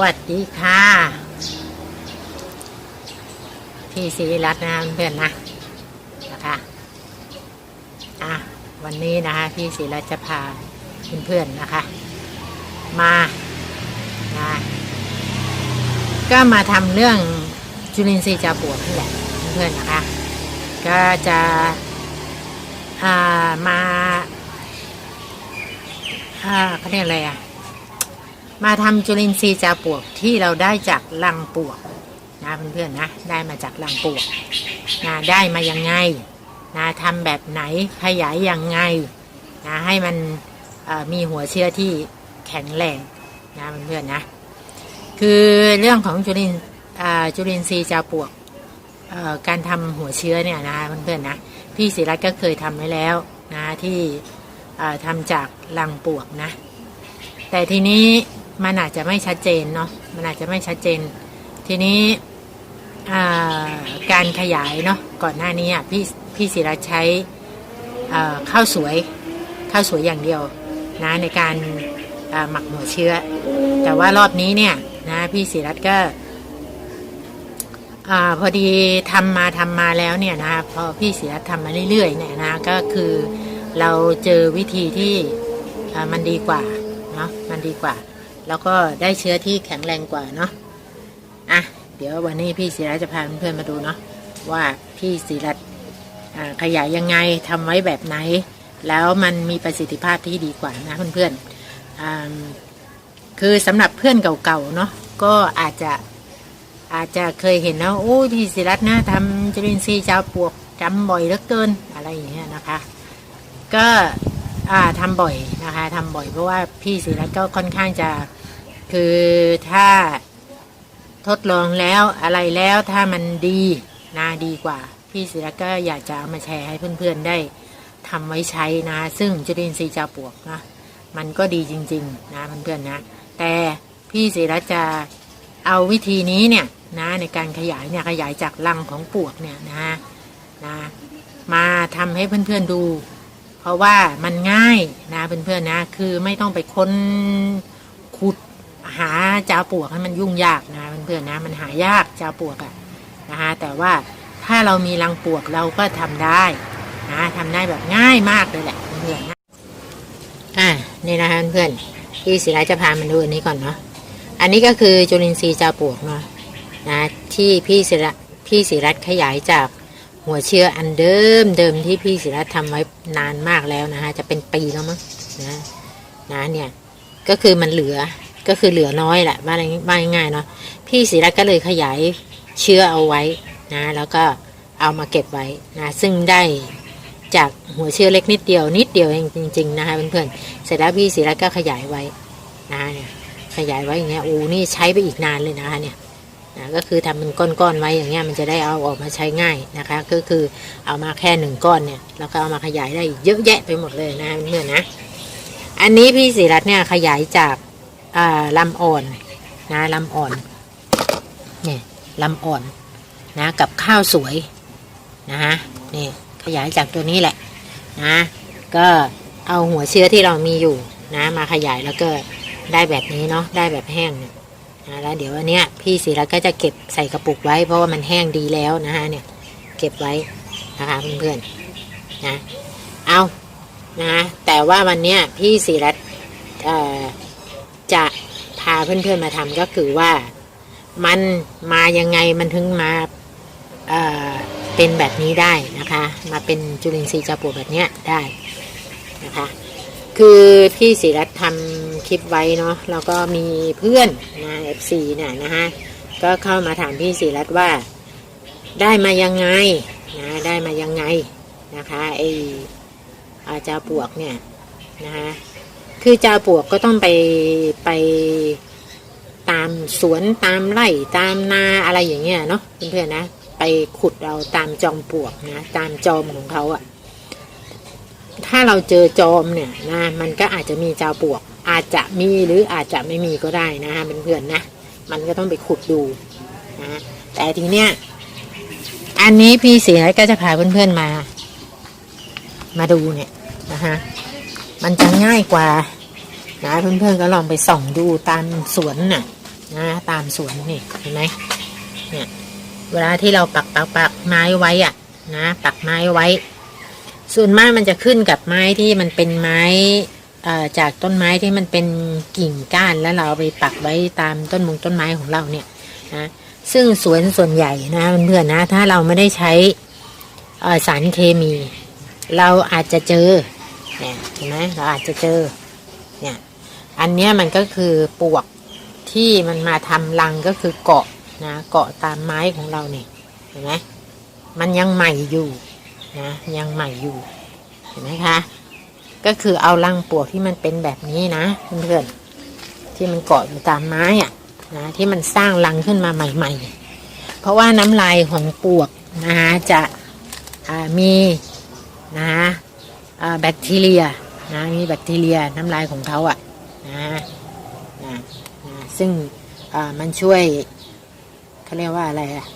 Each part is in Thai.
วัสดีค่ะ พี่ศิริรัตน์นะเพื่อนนะนะคะอะวันนี้นะคะพี่ศิริรัตน์จะพาเพื่อนๆนะคะ มานะก็มาทำเรื่องจุลินทรีย์จาปวกนี่แหละเพื่อนๆนะคะ ก็จะอ่ามาอ่าเขาเรียกอะไรอะ มาทำจุลินทรีย์จาปวกที่เราได้จากรังปวกนะเพื่อนๆนะได้มาจากรังปวกนะได้มายังไงนะทำแบบไหนขยายยังไงนะให้มันมีหัวเชื้อที่แข็งแรงนะเพื่อนๆนะคือเรื่องของจุลินจุลินทรีย์จาปวกการทำหัวเชื้อเนี่ยนะเพื่อนๆนะพี่ศิรัตก็เคยทำไว้แล้วนะที่ทำจากรังปวกนะแต่ทีนี้ มันอาจจะไม่ชัดเจนเนาะมันอาจจะไม่ชัดเจน ทีนี้การขยายเนาะก่อนหน้านี้พี่พี่ศิรัตน์ใช้ข้าวสวยข้าวสวยอย่างเดียวนะในการหมักหัวเชื้อ แต่ว่ารอบนี้เนี่ยนะพี่ศิรัตก็อพอดีทำมาทำมาแล้วเนี่ยนะพอพี่ศิรัตทำมาเรื่อยๆเนี่ยนะก็คือเราเจอวิธีที่มันดีกว่าเนาะมันดีกว่า แล้วก็ได้เชื้อที่แข็งแรงกว่าเนาะอะเดี๋ยววันนี้พี่ศิรัตจะพาเพื่อนๆมาดูเนาะว่าพี่ศิรัตขยายยังไงทำไว้แบบไหน แล้วมันมีประสิทธิภาพที่ดีกว่านะเพื่อนๆอ่าคือสำหรับเพื่อนเก่าๆเนาะก็อาจจะอาจจะเคยเห็นนะโอ้พี่ศิรัตนะทำจุลินทรีย์เจ้าปวกจำบ่อยเหลือเกินอะไรอย่างเงี้ยนะคะ ก็อ่าทำบ่อยนะคะทำบ่อยเพราะว่าพี่ศิรัตก็ค่อนข้างจะ คือถ้าทดลองแล้วอะไรแล้วถ้ามันดีนะดีกว่า พี่ศิรัตน์ก็อยากจะเอามาแชร์ให้เพื่อนๆได้ทำไว้ใช้นะ ซึ่งจุลินทรีย์จาปวกนะมันก็ดีจริง ๆ นะเพื่อนๆนะ แต่พี่ศิรัตน์จะเอาวิธีนี้เนี่ยนะในการขยายเนี่ยขยายจากรังของปวกเนี่ยนะนะมาทำให้เพื่อนๆดู เพราะว่ามันง่ายนะเพื่อนๆนะ คือไม่ต้องไปค้นขุด หาจาปวกให้มันยุ่งยากนะเพื่อนๆนะมันหายากจาปวกอะนะคะแต่ว่าถ้าเรามีรังปวกเราก็ทำได้นะทำได้แบบง่ายมากเลยแหละเพื่อนๆนะอ่านี่นะคะเพื่อนๆพี่ศิลาจะพามันดูอันนี้ก่อนเนาะอันนี้ก็คือจุลินทรีย์จาปวกเนาะนะที่พี่ศิระพี่ศิรัตขยายจากหัวเชื้ออันเดิมเดิมที่พี่ศิรัตทำไว้นานมากแล้วนะฮะจะเป็นปีแล้วมั้งนะนะเนี่ยก็คือมันเหลือ ก็คือเหลือน้อยแหละว่าอะไรว่าง่ายๆเนาะพี่ศิรัตก็เลยขยายเชื้อเอาไว้นะแล้วก็เอามาเก็บไว้นะซึ่งได้จากหัวเชื้อเล็กนิดเดียว นิดเดียวเองจริง ๆ นะคะเพื่อนๆเสร็จแล้วพี่ศิรัตก็ขยายไว้นะเนี่ยขยายไว้อย่างเงี้ยอ้นี่ใช้ไปอีกนานเลยนะคะเนี่ยนะก็คือทำเป็นก้อนๆไว้อย่างเงี้ยมันจะได้เอาออกมาใช้ง่ายนะคะ ก็คือเอามาแค่หนึ่งก้อนเนี่ยแล้วก็เอามาขยายได้อีกเยอะแยะไปหมดเลยนะเพื่อนๆนะ อันนี้พี่ศิรัตเนี่ยขยายจาก อ่าลำอ่อนนะลำอ่อนเนี่ยลำอ่อนนะกับข้าวสวยนะฮะนี่ขยายจากตัวนี้แหละนะก็เอาหัวเชื้อที่เรามีอยู่นะมาขยายแล้วก็ได้แบบนี้เนาะได้แบบแห้งนะแล้วเดี๋ยวอันเนี้ยพี่ศิรัตก็จะเก็บใส่กระปุกไว้ เพราะว่ามันแห้งดีแล้วนะฮะเนี่ยเก็บไว้นะคะเพื่อนๆนะเอานะแต่ว่าวันเนี้ยพี่ศิรัตเอ่อ จะพาเพื่อนๆมาทำก็คือว่ามันมายังไงมันถึงมาเอ่อเป็นแบบนี้ได้นะคะ มาเป็นจุลินทรีย์จาปวกแบบเนี้ยได้นะคะ คือพี่ศิรัตทำคลิปไว้เนาะแล้วก็มีเพื่อนนะเอฟซีเนี่ยนะฮะก็เข้ามาถามพี่ศิรัตว่าได้มายังไงนะได้มายังไงนะคะไออาจาปวกเนี่ยนะคะ คือจาปวกก็ต้องไปไปตามสวนตามไร่ตามนาอะไรอย่างเงี้ยเนาะเพื่อนๆนะ ไปขุดเอาตามจอมปวกนะ ตามจอมของเขาอะถ้าเราเจอจอมเนี่ยนะมันก็อาจจะมีเจ้าปวก อาจจะมีหรืออาจจะไม่มีก็ได้นะฮะเพื่อนๆนะ มันก็ต้องไปขุดดูนะแต่ทีเนี้ยอันนี้พี่เสียก็จะพาเพื่อนๆมา มาดูเนี่ยนะฮะ มันจะง่ายกว่า นะเพื่อนๆก็ลองไปส่องดูตามสวนน่ะ นะ ตามสวนนี่เห็นไหมเนี่ยเวลาที่เราปักปักปักไม้ไว้อะ นะปักไม้ไว้ ส่วนมากมันจะขึ้นกับไม้ที่มันเป็นไม้จากต้นไม้ที่มันเป็นกิ่งก้านแล้วเราไปปักไว้ตามต้นมงต้นไม้ของเราเนี่ยนะซึ่งสวนส่วนใหญ่นะเพื่อนๆนะ ถ้าเราไม่ได้ใช้สารเคมี เราอาจจะเจอ เนี่ยเห็นไหมเราอาจจะเจอเนี่ยอันเนี้ยมันก็คือปวกที่มันมาทำรังก็คือเกาะนะเกาะตามไม้ของเราเนี่ยเห็นไหมมันยังใหม่อยู่นะยังใหม่อยู่เห็นไหมคะก็คือเอารังปวกที่มันเป็นแบบนี้นะเพื่อนๆที่มันเกาะอยู่ตามไม้อะนะที่มันสร้างรังขึ้นมาใหม่ ๆ เพราะว่าน้ำลายของปวกนะคะจะมีนะ แบคทีเรียนะมีแบคทีเรียน้ำลายของเขาอะนะนะนะซึ่งมันช่วยเขาเรียกว่าอะไรอะ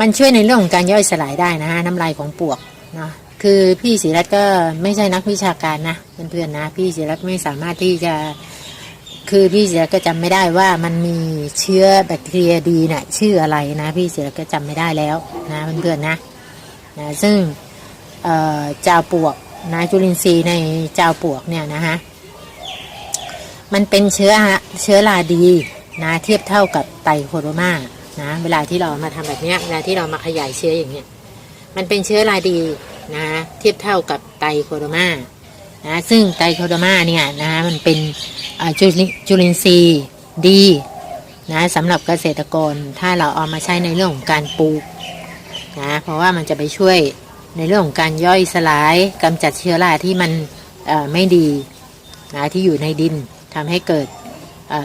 มันช่วยในเรื่องของการย่อยสลายได้นะฮะน้ำลายของปวกเนาะคือพี่ศรีรัตก็ไม่ใช่นักวิชาการนะเพื่อนๆนะ พี่ศรีรัตไม่สามารถที่จะคือพี่ศรีรัตก็จำไม่ได้ว่ามันมีเชื้อแบคทีเรียดีนะ่ะชื่ออะไรนะ พี่ศรีรัตก็จำไม่ได้แล้วนะเพื่อนๆนะนะซึ่ง จ้าปวกนะจุลินทรีย์ในเจ้าปวกเนี่ยนะฮะมันเป็นเชื้อเชื้อราดีนะเทียบเท่ากับไตรโคโรมานะเวลาที่เรามาทำแบบเนี้ยเวลาที่เรามาขยายเชื้ออย่างเนี้ยมันเป็นเชื้อราดีนะเทียบเท่ากับไตรโคโรมานะซึ่งไตรโคโรมาเนี่ยนะมันเป็นจุลิจุลินทรีย์ดีนะสำหรับเกษตรกรถ้าเราเอามาใช้ในเรื่องของการปลูกนะเพราะว่ามันจะไปช่วย ในเรื่องของการย่อยสลายกำจัดเชื้อราที่มันไม่ดีนะที่อยู่ในดินทำให้เกิด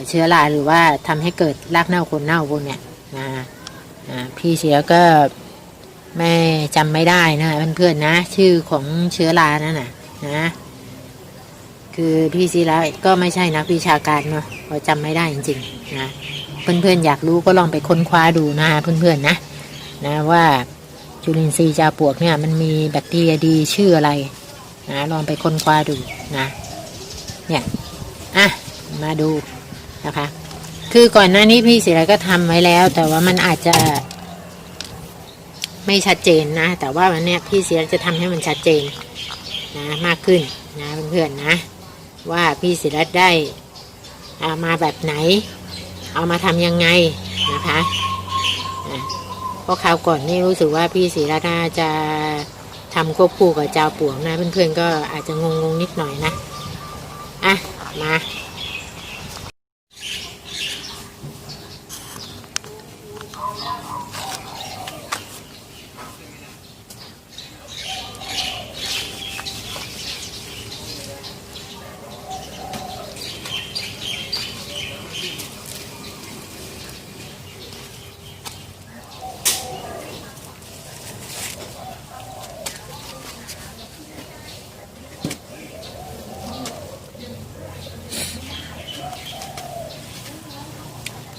เชื้อราหรือว่าทำให้เกิดรากเน่าโคนเน่าพวกเนี้ยนะพี่เสียก็ไม่จำไม่ได้นะเพื่อนๆนะ ชื่อของเชื้อรานั่นน่ะนะคือพี่ศิระก็ไม่ใช่นักวิชาการเนาะเราจำไม่ได้จริงๆนะเพื่อนๆอยากรู้ก็ลองไปค้นคว้าดูนะเพื่อนๆนะนะว่า จุลินทรีย์จาปวกเนี่ยมันมีแบคทีเรียดีชื่ออะไรนะลองไปค้นคว้าดูนะเนี่ยอะมาดูนะคะ คือก่อนหน้านี้พี่ศิระก็ทำไว้แล้ว แต่ว่ามันอาจจะไม่ชัดเจนนะ แต่ว่าวันเนี้ยพี่ศิระจะทำให้มันชัดเจนนะมากขึ้นนะเพื่อนๆนะ ว่าพี่ศิรัตได้เอามาแบบไหน เอามาทำยังไงนะคะ เพราะคราวก่อนนี่รู้สึกว่าพี่ศิรัตน์น่าจะทำควบคู่กับเจ้าปวงนะเพื่อนๆก็อาจจะงงๆนิดหน่อยนะ อะ มา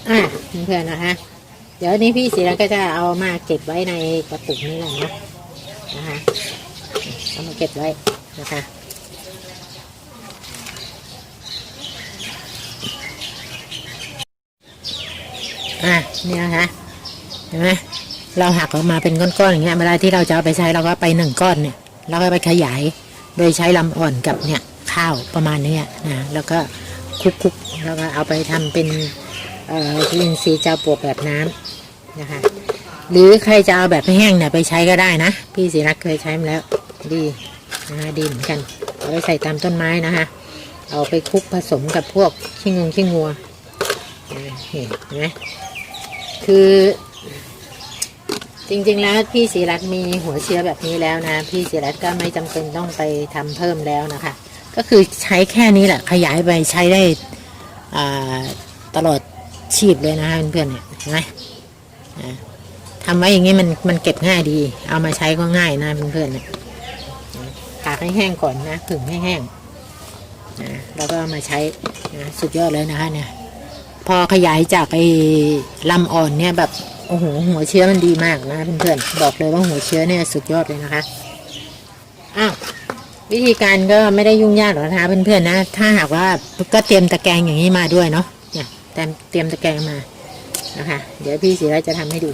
อะเพื่อนๆนะคะ เดี๋ยวนี้พี่ศิรัตน์ก็จะเอามาเก็บไว้ในกระปุกนี้แหละนะนะคะเอามาเก็บไว้นะคะอะนี่นะคะเห็นไหมเราหักออกมาเป็นก้อนๆอย่างเงี้ยเวลาที่เราจะเอาไปใช้เราก็ไปหนึ่งก้อนเนี่ยเราก็ไปขยายโดยใช้ลำอ่อนกับเนี่ยข้าวประมาณเนี้ยนะแล้วก็คลุกๆแล้วก็เอาไปทำเป็นเอ่อจุลินทรีย์เจ้าปวกแบบน้ำ นะคะ หรือใครจะเอาแบบแห้งเนี่ยไปใช้ก็ได้นะ พี่ศิรักเคยใช้มาแล้ว ดีนะคะดีเหมือนกัน เอาไปใส่ตามต้นไม้นะคะ เอาไปคลุกผสมกับพวกขี้งงขี้งัวอ่าเห็นไหมคือจริงๆแล้วพี่ศิรัตมีหัวเชื้อแบบนี้แล้วนะ พี่ศิรัตก็ไม่จำเป็นต้องไปทำเพิ่มแล้วนะคะ ก็คือใช้แค่นี้แหละ ขยายไปใช้ได้ตลอดชีพเลยนะเพื่อนๆเนี่ยเห็ นไหมอ่าทำไว้อย่างนี้มันมันเก็บง่ายดี เอามาใช้ก็ง่ายนะเพื่อนๆเนี่ยตากให้แห้งก่อนนะผึ่งให้แห้งนะแล้วก็ามาใช้นะสุดยอดเลยนะคะเนี่ย พอขยายจากไอ้ลำอ่อนเนี่ยแบบโอ้โหหัวเชื้อมันดีมากนะเพื่อนๆบอกเลยว่าหัวเชื้อเนี่ยสุดยอดเลยนะคะอ้าววิธีการก็ไม่ได้ยุ่งยากหรอกนะคะเพื่อนๆนะ ถ้าหากว่าก็เตรียมตะแกรงอย่างนี้มาด้วยเนาะเนี่ยเตรียมเตรียมตะแกรงมา นะคะ เดี๋ยวพี่ศิระจะทำให้ดู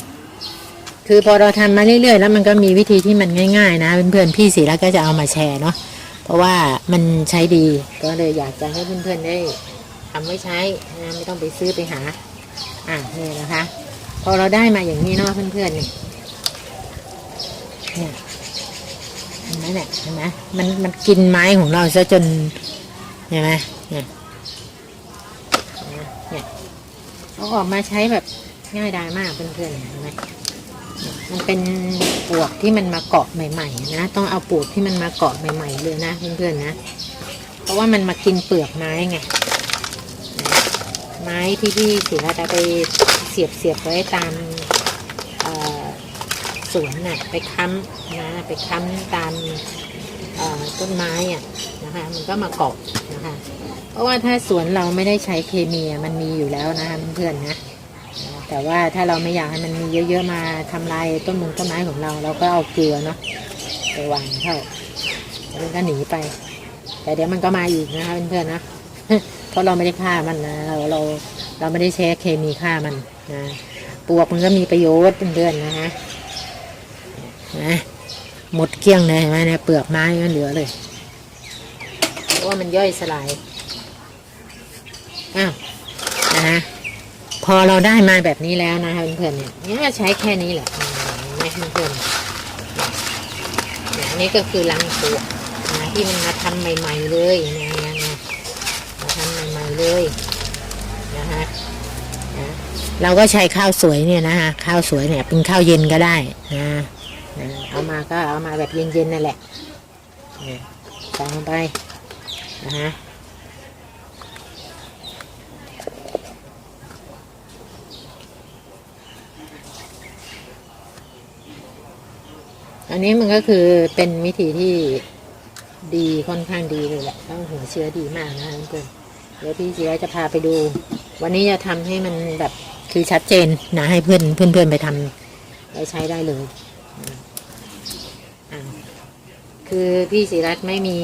คือพอเราทำมาเรื่อยๆ แล้วมันก็มีวิธีที่มันง่าย ๆ นะเพื่อนๆพี่ศิระก็จะเอามาแชร์เนาะเพราะว่ามันใช้ดีก็เลยอยากจะให้เพื่อนๆได้ทำไว้ใช้นะไม่ต้องไปซื้อไปหา อะนี่นะคะ พอเราได้มาอย่างนี้เนาะเพื่อนๆนี่เนี่ยเห็นไหมเนี่ยเห็นไหมมันมันกินไม้ของเราซะจนเห็นไหมเนี่ยเอออกมาใช้แบบง่ายดายมากเพื่อนๆเห็นไหมมันเป็นปวกที่มันมาเกาะใหม่ ๆ นะ ต้องเอาปวกที่มันมาเกาะใหม่ ๆ เลยนะเพื่อนๆนะ เพราะว่ามันมากินเปลือกไม้ไง ไม้ที่พี่ศิลาจะไปเสียบเสียบไว้ตามสวนน่ะไปค้ำนะไปค้ำตามต้นไม้อะนะคะ มันก็มาเกาะนะคะ เพราะว่าถ้าสวนเราไม่ได้ใช้เคมีมันมีอยู่แล้วนะคะเพื่อนๆนะ แต่ว่าถ้าเราไม่อยากให้มันมีเยอะๆมาทำลายต้นมงต้นไม้ของเรา เราก็เอาเกลือเนาะไปวางเข้าแล้วมันก็หนีไป แต่เดี๋ยวมันก็มาอีกนะคะเพื่อนๆนะเพราะเราไม่ได้ฆ่ามันนะเราเราเราไม่ได้ใช้เคมีฆ่ามันนะปวกมันก็มีประโยชน์เพื่อนๆนะฮะนะหมดเกลี้ยงเลยเห็นไหมเนี่ยเปลือกไม้มันเหลือเลยเพราะว่ามันย่อยสลาย อ้าวนะฮะพอเราได้มาแบบนี้แล้วนะคะเพื่อนๆเนี่ยเนี่ยใช้แค่นี้แหละนไหมเพื่อนๆเนี่ยอันนี้ก็คือรังปวนะที่มันมาทำใหม่ ๆ เลยเนี่ยเนี่ยเนี่ยมาทำใหม่ๆเลยนะคะเราก็ใช้ข้าวสวยเนี่ยนะคะข้าวสวยเนี่ยเป็นข้าวเย็นก็ได้นะเอามาก็เอามาแบบเย็นๆนั่นแหละใส่ลงไปนะฮะ อันนี้มันก็คือเป็นวิธีที่ดีค่อนข้างดีเลยแหละต้องหัวเชื้อดีมากนะเพื่อนเดี๋ยวพี่เสียจะพาไปดู วันนี้จะทำให้มันแบบคือชัดเจนนะให้เพื่อนเพื่อนเพื่อนๆไปทำไปใช้ได้เลยคือพี่ศิรัตไม่มี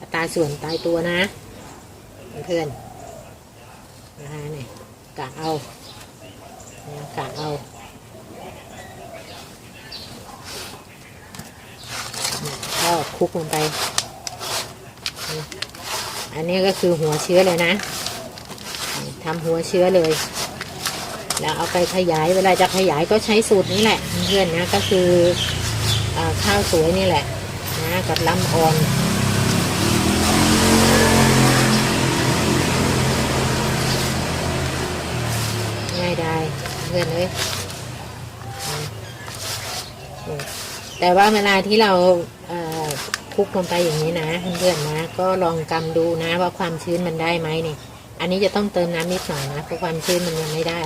อัตราส่วนตายตัวนะ เพื่อนนะคะเนี่ยกะเอากะเอา ก็คลุกลงไป อันนี้ก็คือหัวเชื้อเลยนะทำหัวเชื้อเลย แล้วเอาไปขยายเวลาจะขยายก็ใช้สูตรนี้แหละเพื่อนนะก็คืออข้าวสวยนี่แหละนะกับลำอ่อนง่ายได้เพื่อนเลยแต่ว่าเวลาที่เราเลุกลงไปอย่างนี้นะเพื่อนๆนะ ก็ลองกำดูนะว่าความชื้นมันได้ไหมนี่ อันนี้จะต้องเติมน้ำนิดหน่อยนะเพราะความชื้นมันยังไม่ได้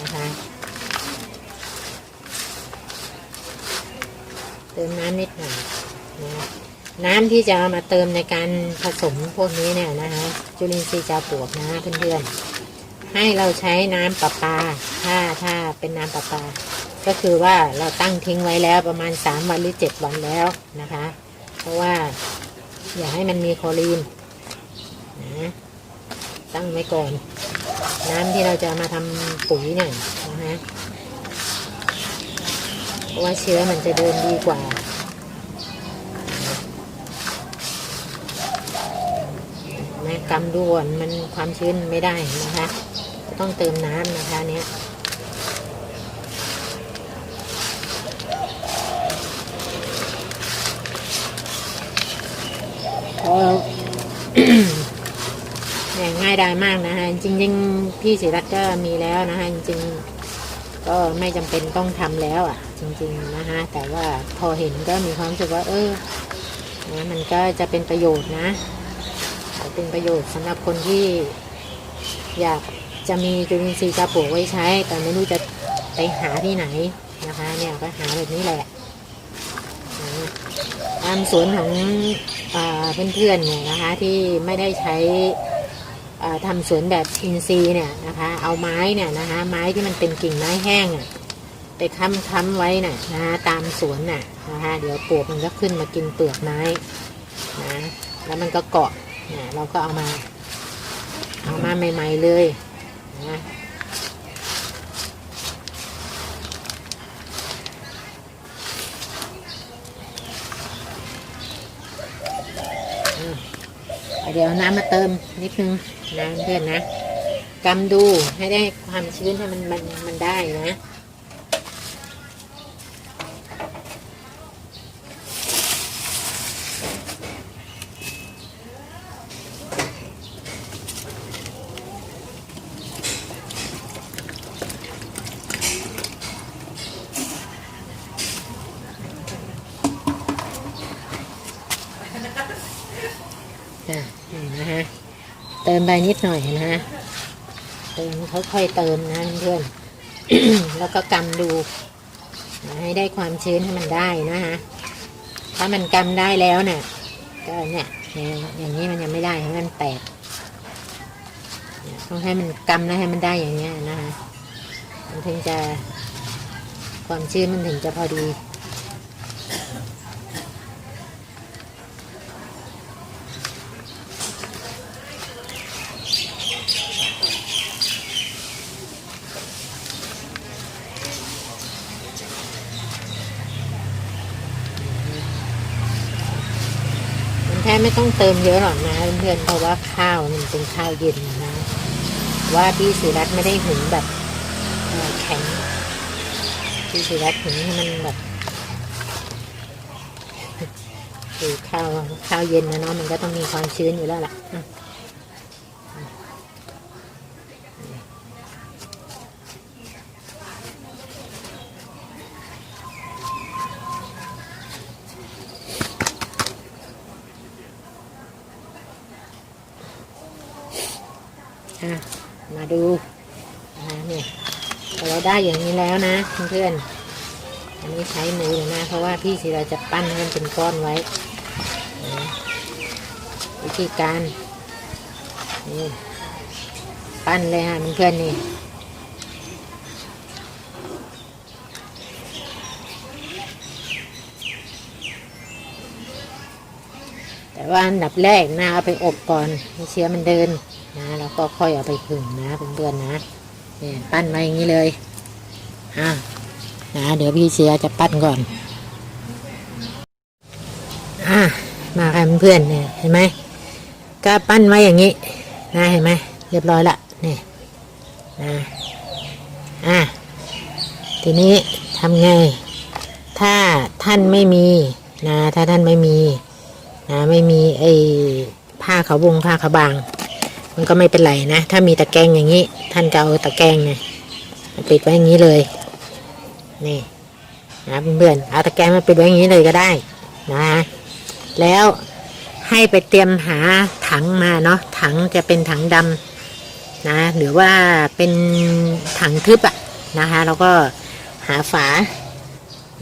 นะคะเติมน้ำนิดหน่อยนะน้ำที่จะเอามาเติมในการผสมพวกนี้เนี่ยนะคะจุลินทรีย์จาปวกนะเพื่อนๆให้เราใช้น้ำประปา ถ้าถ้าเป็นน้ำประปา ก็คือว่าเราตั้งทิ้งไว้แล้วประมาณสามวันหรือเจ็ดวันแล้วนะคะ เพราะว่าอย่าให้มันมีคลอรีนนะตั้งไว้ก่อน น้ำที่เราจะมาทำปุ๋ยเนี่ยนะฮะเพราะว่าเชื้อมันจะเดินดีกว่าแม่กำด่วนมันความชื้นไม่ได้นะคะ ต้องเติมน้ำนะคะเนี้ย พอ เนี่ย ง่ายดายมากนะฮะจริงๆพี่ศิรัตก็มีแล้วนะฮะจริงๆก็ไม่จำเป็นต้องทำแล้วอะ จริง ๆนะฮะแต่ว่าพอเห็นก็มีความรู้สึกว่า เออนะมันก็จะเป็นประโยชน์นะ เป็นประโยชน์สำหรับคนที่อยากจะมีจุลินทรีย์กระปุกไว้ใช้ แต่ไม่รู้จะไปหาที่ไหนนะคะ เนี่ยก็หาแบบนี้แหละตามสวนของ เพื่อนๆเนี่ยนะคะที่ไม่ได้ใช้อ่าทำสวนแบบอินทรีย์เนี่ยนะคะ เอาไม้เนี่ยนะคะ ไม้ที่มันเป็นกิ่งไม้แห้งอะไปค้ำค้ำไว้น่ะนะคะตามสวนน่ะนะคะ เดี๋ยวปลวกมันก็ขึ้นมากินเปลือกไม้นะแล้วมันก็เกาะเนี่ยเราก็เอามา เอามาใหม่ ๆเลยนะ เดี๋ยวน้ำมาเติมนิดนึงนะเพื่อนนะกำดูให้ได้ความชื้นให้มันมันมันได้นะจ้ะ นะฮะเติมไปนิดหน่อยนะฮะเติมค่อยๆเติมนะเพื่อนแล้วก็กำดู ให้ได้ความชื้นให้มันได้นะฮะถ้ามันกำได้แล้วเนี่ยก็เนี่ยอย่างนี้มันยังไม่ได้ให้มันแตกต้องให้มันกำแล้วให้มันได้อย่างเงี้ยนะฮะมันถึงจะความชื้นมันถึงจะพอดี ไม่ต้องเติมเยอะหรอกนะเพื่อนเพราะว่าข้าวมันเป็นข้าวเย็นนะ ว่าพี่สุรัตน์ไม่ได้หุงแบบแข็งพี่สุรัตน์หุงให้มันแบบคือข้าวข้าวเย็นนะเนาะมันก็ต้องมีความชื้นอยู่แล้วล่ะมาดูนะเนี่ยพอเรา ได้อย่างนี้แล้วนะเพื่อนๆอันนี้ใช้มือเลยนะ เพราะว่าพี่สิราจะปั้นให้มันเป็นก้อนไว้ วิธีการนี่ปั้นเลยฮะเพื่อนๆนี่แต่ว่าอันดับแรกนะเอาไปอบก่อนให้เชื้อมันเดินนะแล้วก็ค่อยเอาไปผึ่งนะเพื่อนๆนะเนี่ยปั้นไว้อย่างนี้เลย อะนะเดี๋ยวพี่เชื้อจะปั้นก่อน อะมาค่ะเพื่อนเนี่ยเห็นไหมก็ปั้นไว้อย่างนี้นะเห็นไหมเรียบร้อยละนี่นะอะทีนี้ทำไง ถ้าท่านไม่มีนะถ้าท่านไม่มีนะไม่มีไอ้ผ้าขาวบงผ้าขาวบาง มันก็ไม่เป็นไรนะ ถ้ามีตะแกรงอย่างนี้ ท่านก็เอาตะแกรงเนี่ยปิดไว้อย่างนี้เลย นี่นะเพื่อนๆเอาตะแกรงมาปิดไว้อย่างนี้เลยก็ได้นะแล้วให้ไปเตรียมหาถังมาเนาะถังจะเป็นถังดำนะหรือว่าเป็นถังทึบอะนะคะ แล้วก็หาฝา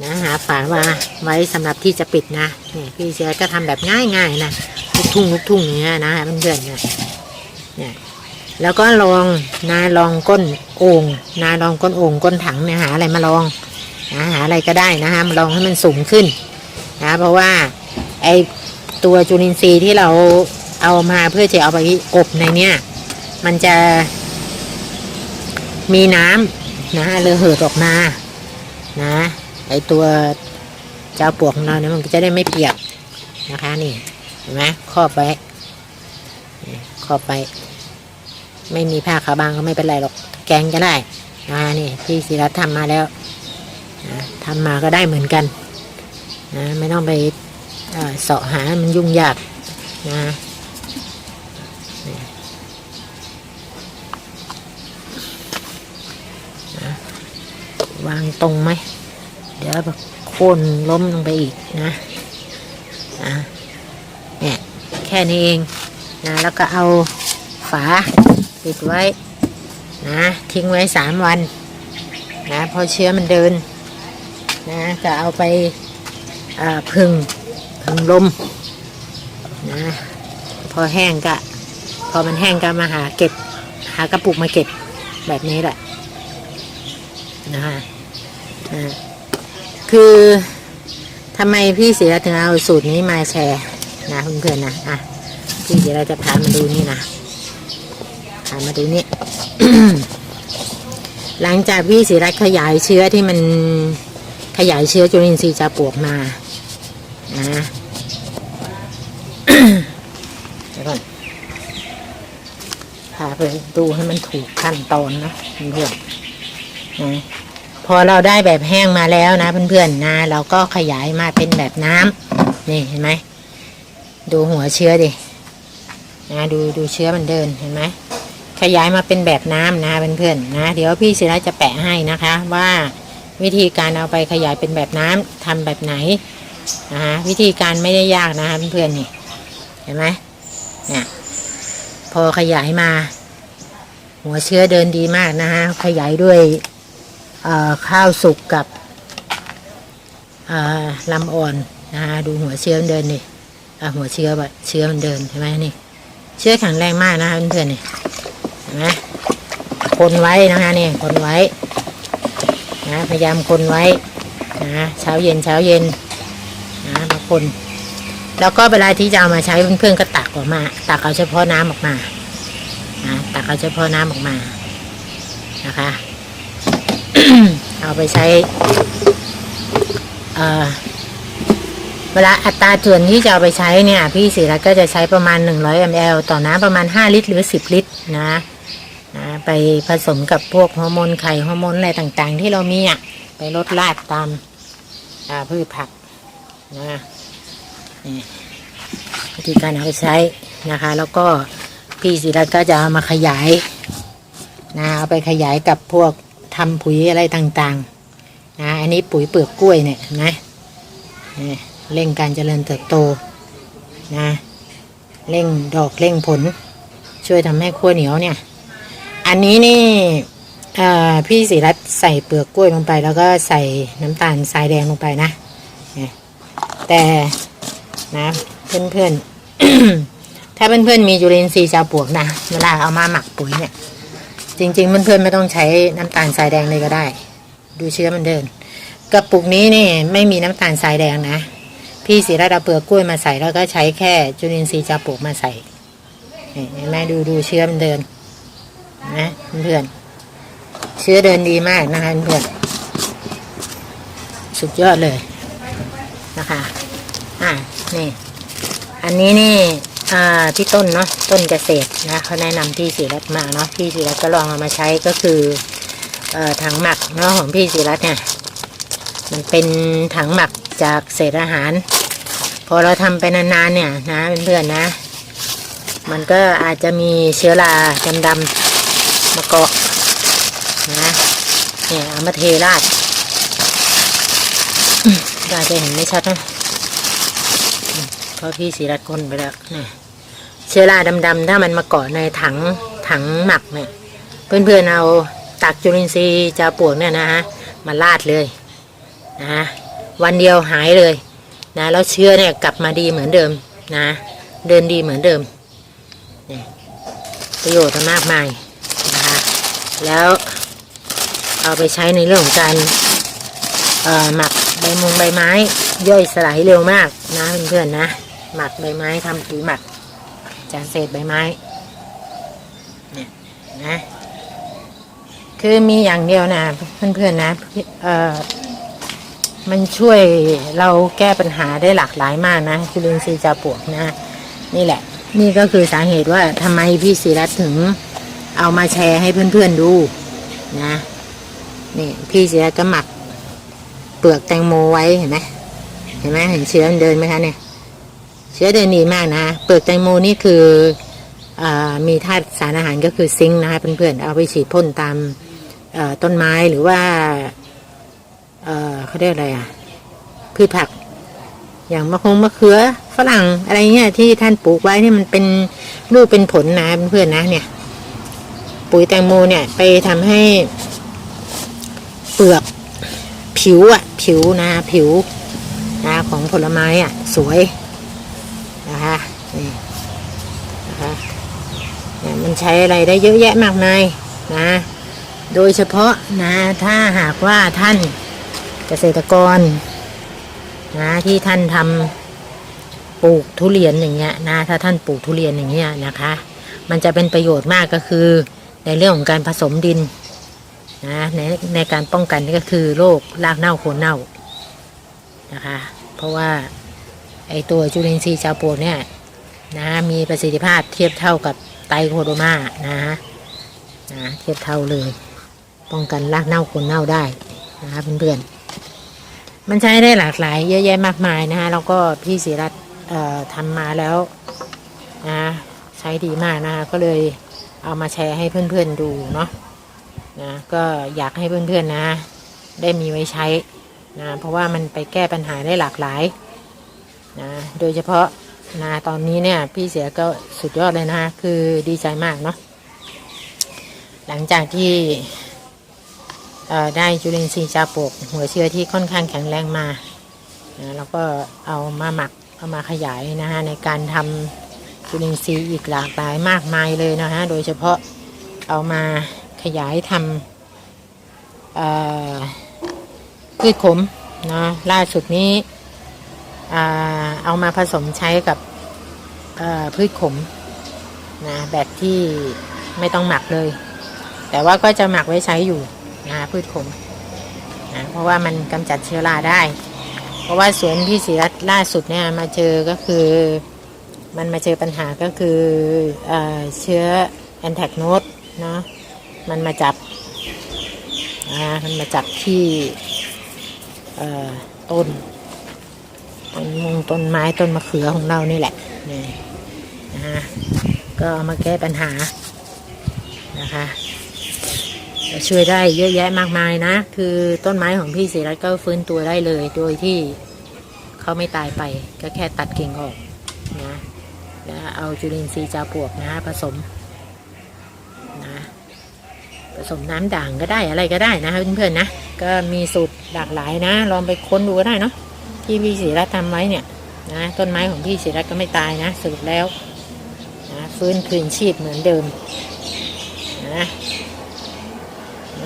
นะหาฝามาไว้สำหรับที่จะปิดนะเนี่ยพี่เชียก็ทำแบบง่ายๆนะลูกทุ่งลูกทุ่งอย่างเงี้ยนะเพื่อนๆเนี่ยเนี่ยแล้วก็ลองนะลองก้นโอ่งนะลองก้นโอ่งก้นถังเนี่ยหาอะไรมาลอง นะหาอะไรก็ได้นะฮะลองให้มันสูงขึ้นนะเพราะว่าไอตัวจุลินทรีย์ที่เราเอามาเพื่อจะเอาไปอบในเนี่ยมันจะมีน้ำนะระเหยออกมานะไอตัวเจ้าปวกของเราเนี่ยมันก็จะได้ไม่เปียกนะคะนี่เห็นไหมครอบไว้ครอบไป ไม่มีผ้าขาวบางก็ไม่เป็นไรหรอกแกงก็ได้นะนี่พี่ศิรัตน์ทำมาแล้ว นะทำมาก็ได้เหมือนกันนะไม่ต้องไปเสาะหามันยุ่งยากนะนี่นะวางตรงไหม เดี๋ยวแบบโค่นล้มลงไปอีกนะนะเนี่ยแค่นี้เองนะแล้วก็เอาฝาปิดไว้นะทิ้งไว้สามวันนะพอเชื้อมันเดิน นะก็เอาไปพึ่งพึ่งลมนะพอแห้งก็พอมันแห้งก็มาหาเก็บ หากระปุกมาเก็บแบบนี้แหละนะฮะคือทำไมพี่เสียถึงเอาสูตรนี้มาแชร์นะเพื่อนๆนะอะพี่เดี๋ยวเราจะพามาดูนี่นะพามาดูนี่หลังจากพี่ศิรัตขยายเชื้อที่มัน ขยายเชื้อจุลินทรีย์จาปลวกมานะเดี๋ยวก่อนพาไปดูให้มันถูกขั้นตอนนะเพื่อนนะพอเราได้แบบแห้งมาแล้วนะเพื่อนๆนะเราก็ขยายมาเป็นแบบน้ำนี่เห็นไหมดูหัวเชื้อดินะดูดูเชื้อมันเดินเห็นไหมขยายมาเป็นแบบน้ำนะเพื่อนๆนะ เดี๋ยวพี่ศิระจะแปะให้นะคะว่า วิธีการเอาไปขยายเป็นแบบน้ำทำแบบไหนนะคะวิธีการไม่ได้ยากนะคะเพื่อนๆนี่เห็นไหมเนี่ยพอขยายมา หัวเชื้อเดินดีมากนะคะขยายด้วยข้าวสุกกับเอ่อลำอ่อนนะคะดูหัวเชื้อมันเดินนี่หัวเชื้อแบบเชื้อมันเดินเห็นไหมนี่ เชื้อแข็งแรงมากนะคะเพื่อนๆนี่เห็นไหมคนไว้นะคะนี่คนไว้ นะพยายามคนไว้นะเช้าเย็นเช้าเย็นนะมาคน แล้วก็เวลาที่จะเอามาใช้เพื่อนๆก็ตักออกมา ตักเอาเฉพาะน้ำออกมานะตักเอาเฉพาะน้ำออกมานะคะ เอาไปใช้เอ่อเวลาอัตราส่วนที่จะเอาไปใช้เนี่ย พี่ศิรัตก็จะใช้ประมาณ 100 ml ต่อน้ำประมาณ 5 ลิตร หรือ 10 ลิตรนะ ไปผสมกับพวกฮอร์โมนไข่ฮอร์โมนอะไรต่างๆ ที่เรามีอะไปลดลาดตามาพืชผักนะนี่วิธีการเอาไปใช้นะคะ แล้วก็พี่ศิรัตก็จะเอามาขยายนะเอาไปขยายกับพวกทำปุ๋ยอะไรต่างๆนะอันนี้ปุ๋ยเปลือกกล้วยเนี่ยนะเร่งการเจริญเติบโตนะเร่งดอกเร่งผล ช่วยทำให้ขั้วเหนียวเนี่ย อันนี้นี่พี่ศิรัตใส่เปลือกกล้วยลงไป แล้วก็ใส่น้ำตาลทรายแดงลงไปนะ แต่นะเพื่อนเพื่อนๆถ้าเพื่อนเพื่อนๆมีจุลินทรีย์ชาวปวกนะ เวลาเอามาหมักปุ๋ยเนี่ย จริงๆเพื่อนเพื่อนๆไม่ต้องใช้น้ำตาลทรายแดงเลยก็ได้ ดูเชื้อมันเดิน กระปุกนี้นี่ไม่มีน้ำตาลทรายแดงนะ พี่ศิรัตเอาเปลือกกล้วยมาใส่แล้วก็ใช้แค่จุลินทรีย์ชาวปวกมาใส่เห็นไหมดูดูเชื้อมันเดิน นะเพื่อนเชื้อเดินดีมากนะคะเพื่อนสุดยอดเลยนะคะ อ่า นี่ อันนี้นี่ อ่าพี่ต้นเนาะ ต้นเกษตรนะเขาแนะนำพี่ศิรัตมาเนาะ พี่ศิรัตก็ลองเอามาใช้ก็คือ เอ่อ ถังหมักเนาะของพี่ศิรัตเนี่ย มันเป็นถังหมักจากเศษอาหาร พอเราทำไปนานๆเนี่ยนะเพื่อนๆนะ มันก็อาจจะมีเชื้อราดำ มาเกาะนะเนี่ยเอามาเทราดอืมก็อาจะเห็นไม่ชัดนะเพราะพี่สีรัดก้นไปแล้วเนี่ยเชื้อราดำๆถ้ามันมาเกาะในถังถังหมักเนี่ย เพื่อนๆเอาตักจุลินทรีย์จาปวกเนี่ยนะฮะมาลาดเลยนะวันเดียวหายเลยนะแล้วเชื้อเนี่ยกลับมาดีเหมือนเดิมนะ เดินดีเหมือนเดิม ประโยชน์มากมาย แล้วเอาไปใช้ในเรื่องของการหมักใบมงใบไม้ ย่อยสลายเร็วมากนะเพื่อนๆนะ หมักใบไม้ทำปุ๋ยหมักจากเศษใบไม้เนี่ยนะคือมีอย่างเดียวนะเพื่อนๆนะเออมันช่วยเราแก้ปัญหาได้หลากหลายมากนะจุลินทรีย์จาปวกนะ นี่แหละ นี่ก็คือสาเหตุว่าทำไมพี่ศิรัตถึง เอามาแชร์ให้เพื่อนๆดูนะนี่พี่ศิรัตน์ก็หมักเปลือกแตงโมไว้เห็นไหมเห็นไหมเห็นเชื้อมันเดินไหมคะเนี่ย เชื้อเดินดีมากนะเปลือกแตงโมนี่คืออมีธาตุสารอาหารก็คือซิงค์นะคะเพื่อนๆเอาไปฉีดพ่นตามต้นไม้หรือว่าเขาเรียกอะไรอะพืชผัก อย่างมะคงมะเขือฝรั่งอะไรเงี้ยที่ท่านปลูกไว้นี่มันเป็นลูกเป็นผลนะเพื่อนๆนะเนี่ย ปุ๋ยแตงโมเนี่ยไปทำให้เปลือกผิวอะผิวนะผิวนะของผลไม้อะสวยนะคะนี่นะคะเนี่ยมันใช้อะไรได้เยอะแยะมากมายนะ โดยเฉพาะนะถ้าหากว่าท่านเกษตรกรนะที่ท่านทำปลูกทุเรียนอย่างเงี้ยนะถ้าท่านปลูกทุเรียนอย่างเงี้ยนะคะ มันจะเป็นประโยชน์มากก็คือ ในเรื่องของการผสมดินนะในในการป้องกันนี่ก็คือโรครากเน่าโคนเน่านะคะ เพราะว่าไอตัวจุลินทรีย์ชาวโปรเนี่ยนะมีประสิทธิภาพเทียบเท่ากับไตรโคโดมานะนะเทียบเท่าเลย ป้องกันรากเน่าโคนเน่าได้นะคะเพื่อนๆมันใช้ได้หลากหลาย เยอะแยะมากมายนะคะแล้วก็พี่ศิรัตน์ทำมาแล้วนะใช้ดีมากนะคะก็เลย เอามาแชร์ให้เพื่อนๆดูเนาะนะก็อยากให้เพื่อนๆนะ ได้มีไว้ใช้นะเพราะว่ามันไปแก้ปัญหาได้หลากหลายนะโดยเฉพาะนะตอนนี้เนี่ยพี่เสียก็สุดยอดเลยนะคือดีใจมากเนาะหลังจากที่ได้จุลินทรีย์จาปลวกหัวเชื้อที่ค่อนข้างแข็งแรงมานะแล้วก็เอามาหมักเอามาขยายนะฮะในการทำ จุลินทรีย์อีกหลากหลายมากมายเลยนะฮะ โดยเฉพาะเอามาขยายทำพืชขมนะล่าสุดนี้เอามาผสมใช้กับพืชขมนะแบบที่ไม่ต้องหมักเลย แต่ว่าก็จะหมักไว้ใช้อยู่นะพืชขมนะเพราะว่ามันกำจัดเชื้อราได้ เพราะว่าสวนพี่ศิรัตล่าสุดเนี่ยมาเจอก็คือ มันมาเจอปัญหาก็คือเอเชื้อแอนแทกโนดเนาะมันมาจับอ่ามันมาจับที่ต้นต้นมงต้นไม้ต้นมะเขือของเรานี่แหละนี่นะฮะก็เอามาแก้ปัญหานะคะจะช่วยได้เยอะแยะมากมายนะ คือต้นไม้ของพี่ศิรัตก็ฟื้นตัวได้เลย โดยที่เขาไม่ตายไปก็แค่ตัดกิ่งออก แล้วเอาจุลินทรีย์จาปลวกนะผสมนะผสมน้ำด่างก็ได้อะไรก็ได้นะเพื่อนๆนะก็มีสูตรหลากหลายนะ ลองไปค้นดูก็ได้เนาะที่พี่ศิรัตน์ทำไว้เนี่ยนะต้นไม้ของพี่ศิรัตน์ก็ไม่ตายนะสรุปแล้วนะฟื้นคืนชีพเหมือนเดิมนะ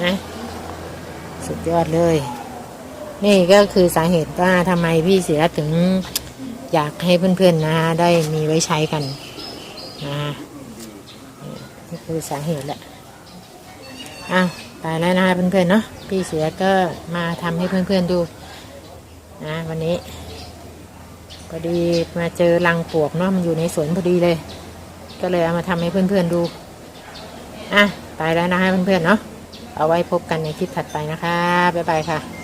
นะสุดยอดเลย นี่ก็คือสาเหตุว่าทำไมพี่ศิรัตน์ถึง อยากให้เพื่อนๆนะ ได้มีไว้ใช้กันนะนี่คือสาเหตุแหละอ้าวไปแล้วนะเพื่อนๆเนาะพี่เสือก็มาทำให้เพื่อนๆดูนะวันนี้พอดีมาเจอรังปลวกเนาะมันอยู่ในสวนพอดีเลย ก็เลยเอามาทำให้เพื่อนๆดูอะไปแล้วนะเพื่อนๆเนาะเอาไว้พบกันในคลิปถัดไปนะคะบ๊ายบายค่ะ